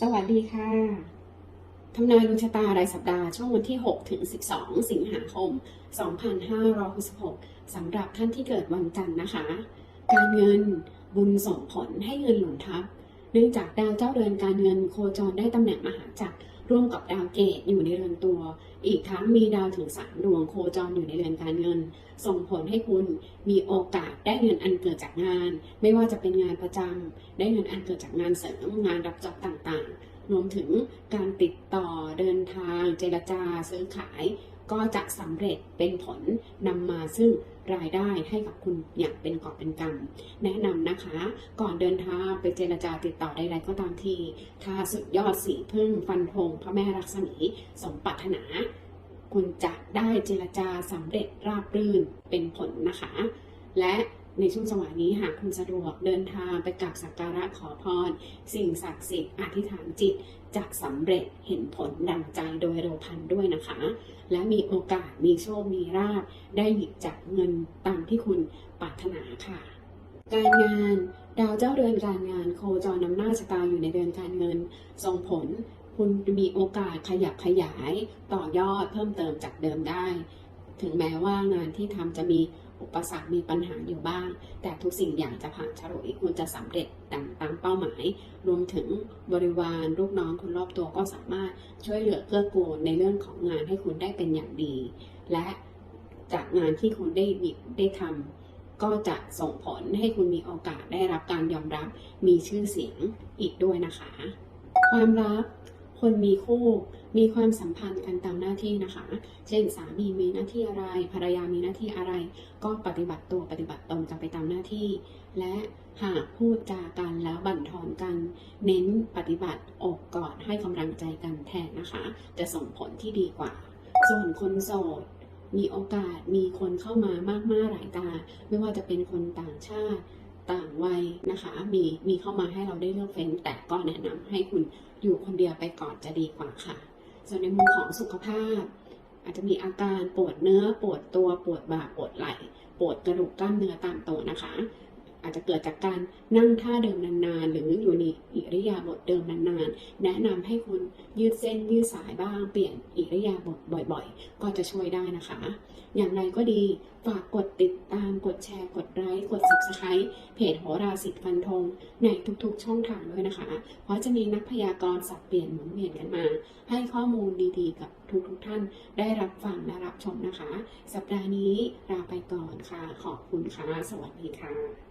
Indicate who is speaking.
Speaker 1: สวัสดีค่ะ ทำนายดวงชะตารายสัปดาห์ช่วงวันที่ 6 ถึง 12 สิงหาคม 2566สำหรับท่านที่เกิดวันจันทร์นะคะ การเงินบุญส่งผลให้เงินหลุนทับ เนื่องจากดาวเจ้าเรือนการเงินโคจรได้ตำแหน่งมหาจักร ร่วมกับดาวเกตอยู่ในเรือนตัว อีกทั้งมีดาวถึงสามดวงโคจรอยู่ในเรือนการเงิน ส่งผลให้คุณมีโอกาสได้เงินอันเกิดจากงาน ไม่ว่าจะเป็นงานประจำได้เงินอันเกิดจากงานเสริมงานรับจ็อบต่างๆ รวมถึงการติดต่อเดินทาง เจรจาซื้อขาย ก็จะสำเร็จเป็นผลนำมาซึ่งรายได้ให้กับคุณอย่างเป็นกอบเป็นกำแนะนำนะคะ ก่อนเดินทางไปเจรจาติดต่อใดๆก็ตามทีถ้าสุดยอดสีพึ่งฟันธงพระแม่รักษมีสมปรารถนา คุณจะได้เจรจาสำเร็จราบรื่นเป็นผลนะคะ และ ในช่วงจังหวะนี้หากคุณสะดวกเดินทางไปกราบสักการะขอพร สิ่งศักดิ์สิทธิ์อธิษฐานจิตจะสำเร็จเห็นผลดังใจโดยเร็วพันด้วยนะคะ และมีโอกาสมีโชค มีราบได้หยิบจับเงินตามที่คุณปรารถนาค่ะ การงานดาวเจ้าเรือนการงานโคจรนำหน้าชะตาอยู่ในเดือนการเงินส่งผลคุณมีโอกาสขยับขยายต่อยอดเพิ่มเติมจากเดิมได้ ถึงแม้ว่างานที่ทำจะมี อุปสรรคมีปัญหาอยู่บ้าง แต่ทุกสิ่งอย่างจะผ่านฉลุยคุณจะสำเร็จดังตามเป้าหมาย รวมถึงบริวารลูกน้องคนรอบตัวก็สามารถช่วยเหลือเกื้อกูลในเรื่องของงานให้คุณได้เป็นอย่างดี และจากงานที่คุณได้หยิบได้ทำก็จะส่งผลให้คุณมีโอกาสได้รับการยอมรับมีชื่อเสียงอีกด้วยนะคะ ความรัก คนมีคู่มีความสัมพันธ์กันตามหน้าที่นะคะ เช่นสามีมีหน้าที่อะไร ภรรยามีหน้าที่อะไร ก็ปฏิบัติตัวปฏิบัติตนกันไปตามหน้าที่ และหากพูดจากันแล้วบั่นทอนกัน เน้นปฏิบัติอกกอดให้กำลังใจกันแทนนะคะ จะส่งผลที่ดีกว่า ส่วนคนโสดมีโอกาสมีคนเข้ามามากมากหลายตา ไม่ว่าจะเป็นคนต่างชาติ ต่างวัยนะคะมีมีเข้ามาให้เราได้เลือกเฟ้นแต่ก็แนะนำให้คุณอยู่คนเดียวไปก่อนจะดีกว่าค่ะ ส่วนในมุมของสุขภาพ อาจจะมีอาการปวดเนื้อปวดตัวปวดบ่าปวดไหล่ปวดกระดูกกล้ามเนื้อตามตัวนะคะ อาจจะเกิดจากการนั่งท่าเดิมนานๆ หรืออยู่ในอิริยาบถเดิมนานๆ แนะนำให้คุณยืดเส้นยืดสายบ้างเปลี่ยนอิริยาบถบ่อยๆ ก็จะช่วยได้นะคะ อย่างไรก็ดีฝากกดติดตามกดแชร์กดไลค์กด subscribe เพจโหราสิทธิ์ฟันธงในทุกๆ ช่องทางด้วยนะคะ เพราะจะมีนักพยากรณ์สับเปลี่ยนหมุนเวียนกันมา ให้ข้อมูลดีๆ กับทุกๆท่านได้รับฟังและรับชมนะคะ สัปดาห์นี้ลาไปก่อนค่ะ ขอบคุณค่ะ สวัสดีค่ะ